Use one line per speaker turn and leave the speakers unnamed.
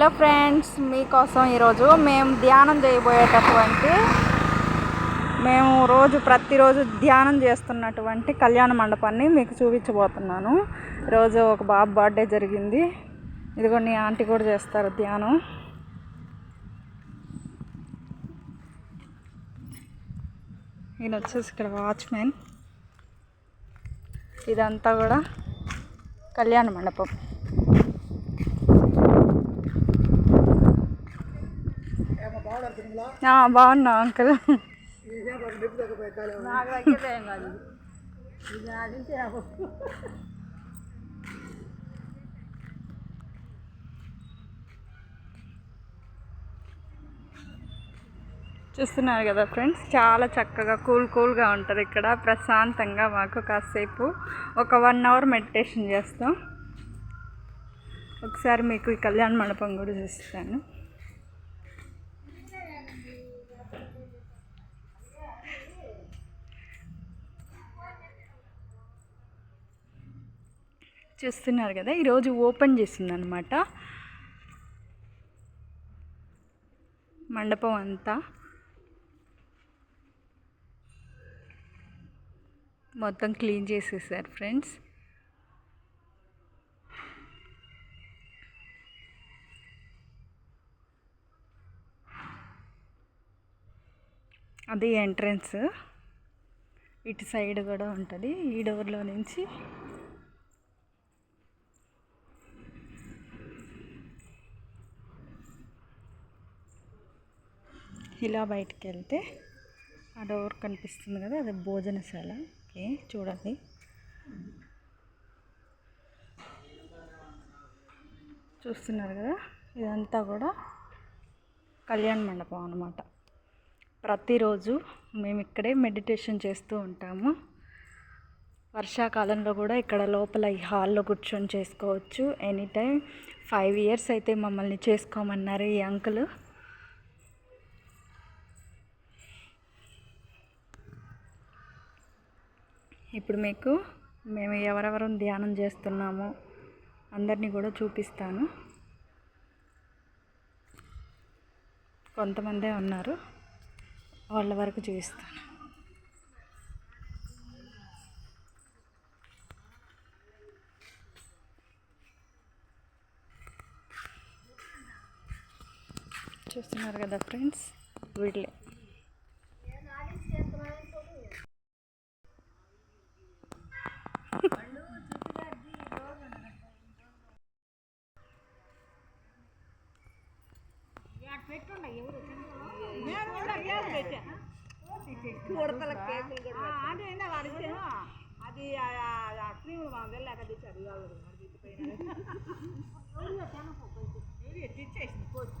Hello friends మీకోసం ఈరోజు మేము ధ్యానం చేయబోయేటటువంటి మేము రోజు ప్రతిరోజు ధ్యానం చేస్తున్నటువంటి కళ్యాణ మండపాన్ని మీకు చూపించబోతున్నాను. ఈరోజు ఒక బాబు బర్త్డే జరిగింది. ఇదిగోండి ఆంటీ కూడా చేస్తారు ధ్యానం. ఈయన వచ్చేసి ఇక్కడ వాచ్మెన్. ఇదంతా కూడా కళ్యాణ మండపం ఆ, బాగున్నా అంకుల్. చూస్తున్నారు కదా ఫ్రెండ్స్ చాలా చక్కగా కూల్ కూల్గా ఉంటుంది ఇక్కడ. ప్రశాంతంగా మాకు కాసేపు ఒక వన్ అవర్ మెడిటేషన్ చేస్తాం. ఒకసారి మీకు ఈ కళ్యాణ మండపం కూడా చూస్తాను చూస్తున్నారు కదా ఈరోజు ఓపెన్ చేసిందనమాట మండపం అంతా. మొత్తం క్లీన్ చేసేసారు ఫ్రెండ్స్. అది ఎంట్రన్స్. ఇటు సైడ్ కూడా ఉంటుంది ఈ డోర్లో నుంచి. ఇలా బయటికి వెళ్తే ఆ డోర్ కనిపిస్తుంది కదా అది భోజనశాల. ఓకే చూడండి. చూస్తున్నారు కదా ఇదంతా కూడా కళ్యాణ మండపం అనమాట ప్రతిరోజు మేము ఇక్కడే మెడిటేషన్ చేస్తూ ఉంటాము. వర్షాకాలంలో కూడా ఇక్కడ లోపల ఈ హాల్లో కూర్చొని చేసుకోవచ్చు. ఎనీ టైం ఫైవ్ ఇయర్స్ అయితే మమ్మల్ని చేసుకోమన్నారు ఈ అంకుల్. ఇప్పుడు మీకు మేము ఎవరెవరం ధ్యానం చేస్తున్నామో అందరినీ కూడా చూపిస్తాను. కొంతమందే ఉన్నారు. వాళ్ళ వరకు చూపిస్తాను. చూస్తున్నారు కదా ఫ్రెండ్స్? వీళ్ళే.
అది క్రీములు మనం వెళ్ళాక తెచ్చారు ఇవాళ తెచ్చిపోయినా తెచ్చేసింది కోచ్